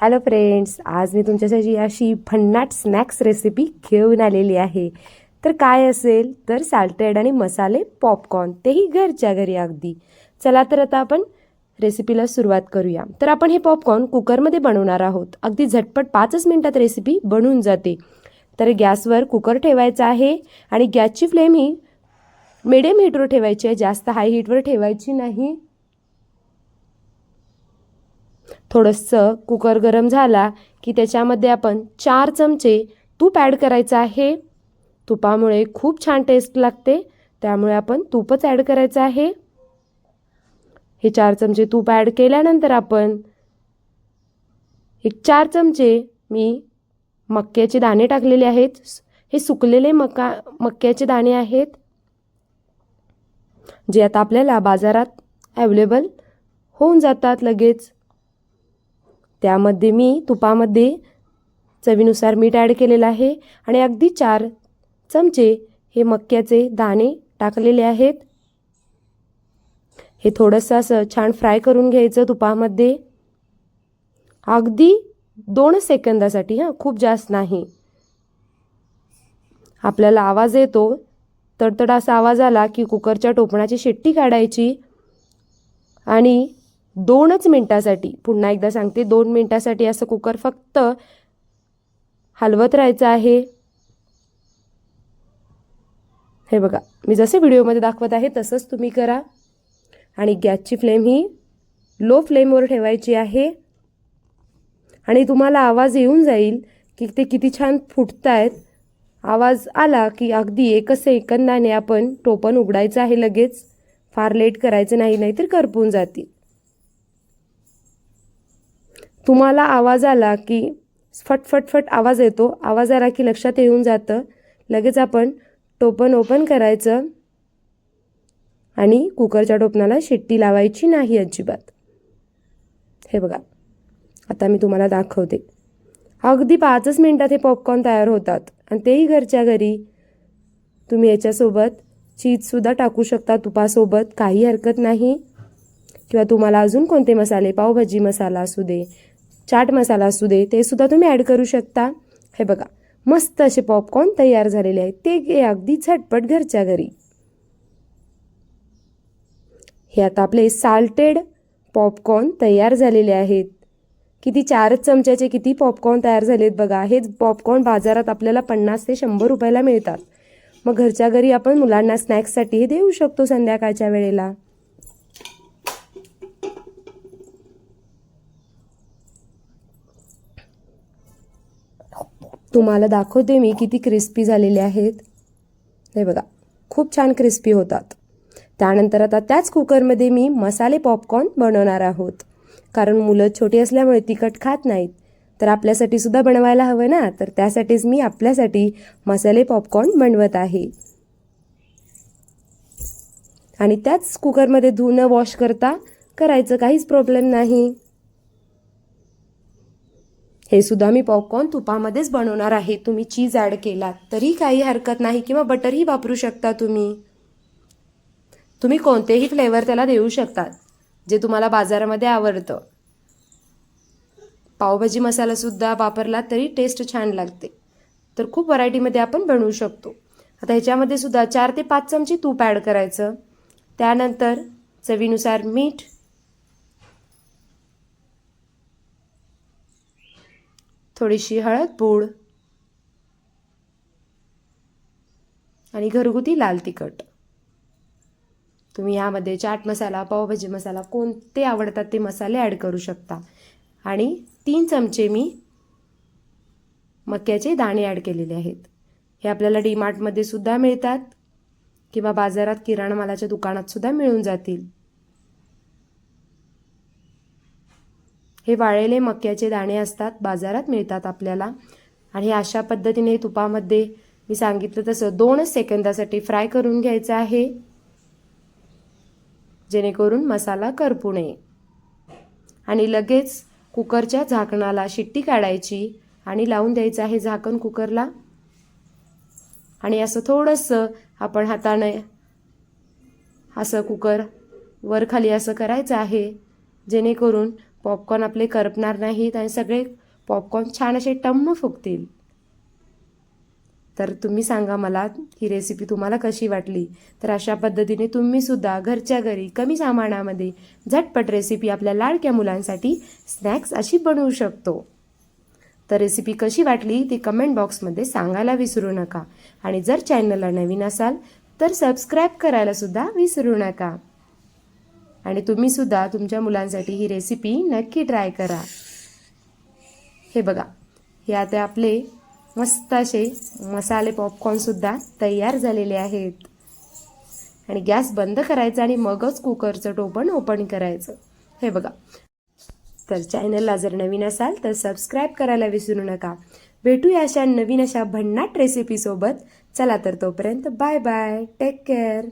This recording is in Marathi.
हॅलो फ्रेंड्स आज मी तुमच्यासाठी अशी भन्नाट स्नॅक्स रेसिपी घेऊन आलेली आहे. तर काय असेल? तर साल्टेड आणि मसाले पॉपकॉर्न तेही घरच्या घरी अगदी. चला तर आता आपण रेसिपीला सुरुवात करूया. तर आपण हे पॉपकॉर्न कुकरमध्ये बनवणार आहोत. अगदी झटपट पाचच मिनटात रेसिपी बनून जाते. तर गॅसवर कुकर ठेवायचा आहे आणि गॅसची फ्लेम ही मिडियम हीटवर ठेवायची आहे. जास्त हाय हीटवर ठेवायची नाही. थोडंसं कुकर गरम झाला की त्याच्यामध्ये आपण चार चमचे तूप ॲड करायचं आहे. तुपामुळे खूप छान टेस्ट लागते. त्यामुळे आपण तूपच ॲड करायचं आहे. हे चार चमचे तूप ॲड केल्यानंतर आपण एक चार चमचे मी मक्याचे दाणे टाकलेले आहेत. हे सुकलेले मका मक्याचे दाणे आहेत. जे आता आपल्याला बाजारात ॲवेलेबल होऊन जातात लगेच. त्यामध्ये मी तुपामध्ये चवीनुसार मीठ ॲड केलेलं आहे आणि अगदी चार चमचे हे मक्याचे दाणे टाकलेले आहेत. हे थोडंसं असं छान फ्राय करून घ्यायचं तुपामध्ये. अगदी दोन सेकंदासाठी हां खूप जास्त नाही. आपल्याला आवाज येतो. तडतड असा आवाज आला की कुकरच्या टोपणाची शेट्टी काढायची आणि दोनच मिनटासाठी पुन्हा एकदा सांगते दोन मिनटासाठी असं कुकर फक्त हलवत राहायचं आहे. हे बघा मी जसे व्हिडिओमध्ये दाखवत आहे तसंच तुम्ही करा. आणि गॅसची फ्लेम ही लो फ्लेमवर ठेवायची आहे. आणि तुम्हाला आवाज येऊन जाईल की ते किती छान फुटत आहेत आवाज आला की अगदी एकच सेकंदाने आपण टोपण उघडायचं आहे लगेच. फार लेट करायचं नाही नाही तर करपून जातील. तुम्हाला आवाज आला की फटफटफट आवाज येतो. आवाज आला की लक्षात येऊन जातं. लगेच आपण टोपण ओपन करायचं आणि कुकरच्या टोपणाला शिट्टी लावायची नाही अजिबात. हे बघा. आता मी तुम्हाला दाखवते. अगदी पाचच मिनटात हे पॉपकॉर्न तयार होतात. आणि तेही घरच्या घरी. तुम्ही याच्यासोबत चीजसुद्धा टाकू शकता तुपासोबत. काही हरकत नाही. किंवा तुम्हाला अजून कोणते मसाले? पावभाजी मसाला असू दे चाट मसाला असू दे ते सुद्धा तुम्ही ॲड करू शकता. हे बघा मस्त असे पॉपकॉर्न तयार झालेले आहेत. ते अगदी झटपट घरच्या घरी. हे आता आपले साल्टेड पॉपकॉर्न तयार झालेले आहेत. किती चारच चमच्याचे किती पॉपकॉर्न तयार झालेत बघा. हेच पॉपकॉर्न बाजारात आपल्याला पन्नास ते शंभर रुपयाला मिळतात. मग घरच्या घरी आपण मुलांना स्नॅक्ससाठी हे देऊ शकतो संध्याकाळच्या वेळेला. तुम्हाला दाखवते मी किती क्रिस्पी झालेले आहेत. हे बघा खूप छान क्रिस्पी होतात. त्यानंतर आता त्याच कुकरमध्ये मी मसाले पॉपकॉर्न बनवणार आहोत. कारण मुलं छोटी असल्यामुळे तिखट खात नाहीत. तर आपल्यासाठी सुद्धा बनवायला हवं ना? तर त्यासाठीच मी आपल्यासाठी मसाले पॉपकॉर्न बनवत आहे. आणि त्याच कुकरमध्ये धुणं वॉश करता करायचं काहीच प्रॉब्लेम नाही. हे सुद्धा मी पॉपकॉर्न तुपामध्येच बनवणार आहे. तुम्ही चीज ॲड केलात तरी काही हरकत नाही किंवा बटरही वापरू शकता तुम्ही. तुम्ही कोणतेही फ्लेवर त्याला देऊ शकतात जे तुम्हाला बाजारामध्ये आवडतं. पावभाजी मसालासुद्धा वापरला तरी टेस्ट छान लागते. तर खूप व्हरायटीमध्ये आपण बनवू शकतो. आता ह्याच्यामध्ये सुद्धा चार ते पाच चमचे तूप ॲड करायचं. त्यानंतर चवीनुसार मीठ थोडीशी हळद पूड आणि घरगुती लाल तिखट. तुम्ही यामध्ये चाट मसाला पावभाजी मसाला कोणते आवडतात ते मसाले ॲड करू शकता. आणि तीन चमचे मी मक्याचे दाणे ॲड केलेले आहेत. हे आपल्याला डीमार्टमध्ये सुद्धा मिळतात किंवा बाजारात किराणा मालाच्या दुकानात सुद्धा मिळून जातील. हे वाळलेले मक्याचे दाणे असतात बाजारात मिळतात आपल्याला. आणि अशा पद्धतीने तुपामध्ये मी सांगितलं तसं दोनच सेकंदासाठी फ्राय करून घ्यायचं आहे. जेणेकरून मसाला करपू नये. आणि लगेच कुकरच्या झाकणाला शिट्टी काढायची आणि लावून द्यायचं आहे झाकण कुकरला. आणि असं थोडंसं आपण हाताने असं कुकर वर खाली असं करायचं आहे जेणेकरून पॉपकॉर्न आपले करपणार नाहीत आणि सगळे पॉपकॉर्न छान असे टम्म फुगतील. तर तुम्ही सांगा मला ही रेसिपी तुम्हाला कशी वाटली? तर अशा पद्धतीने तुम्ही सुद्धा घरच्या घरी कमी सामानामध्ये झटपट रेसिपी आपल्या लाडक्या मुलांसाठी स्नॅक्स अशी बनवू शकतो. तर रेसिपी कशी वाटली ती कमेंट बॉक्समध्ये सांगायला विसरू नका. आणि जर चॅनलला नवीन असाल तर सबस्क्राईब करायलासुद्धा विसरू नका. आणि तुम्ही सुद्धा तुमच्या मुलांसाठी ही रेसिपी नक्की ट्राय करा. हे बघा हे आता आपले मस्त असे मसाले पॉपकॉर्नसुद्धा तयार झालेले आहेत. आणि गॅस बंद करायचा आणि मगच कुकरचं टोपण ओपन करायचं. हे बघा. तर चॅनलला जर नवीन असाल तर सबस्क्राईब करायला विसरू नका. भेटूया अशा नवीन अशा भन्नाट रेसिपीसोबत चला तर तोपर्यंत बाय बाय टेक केअर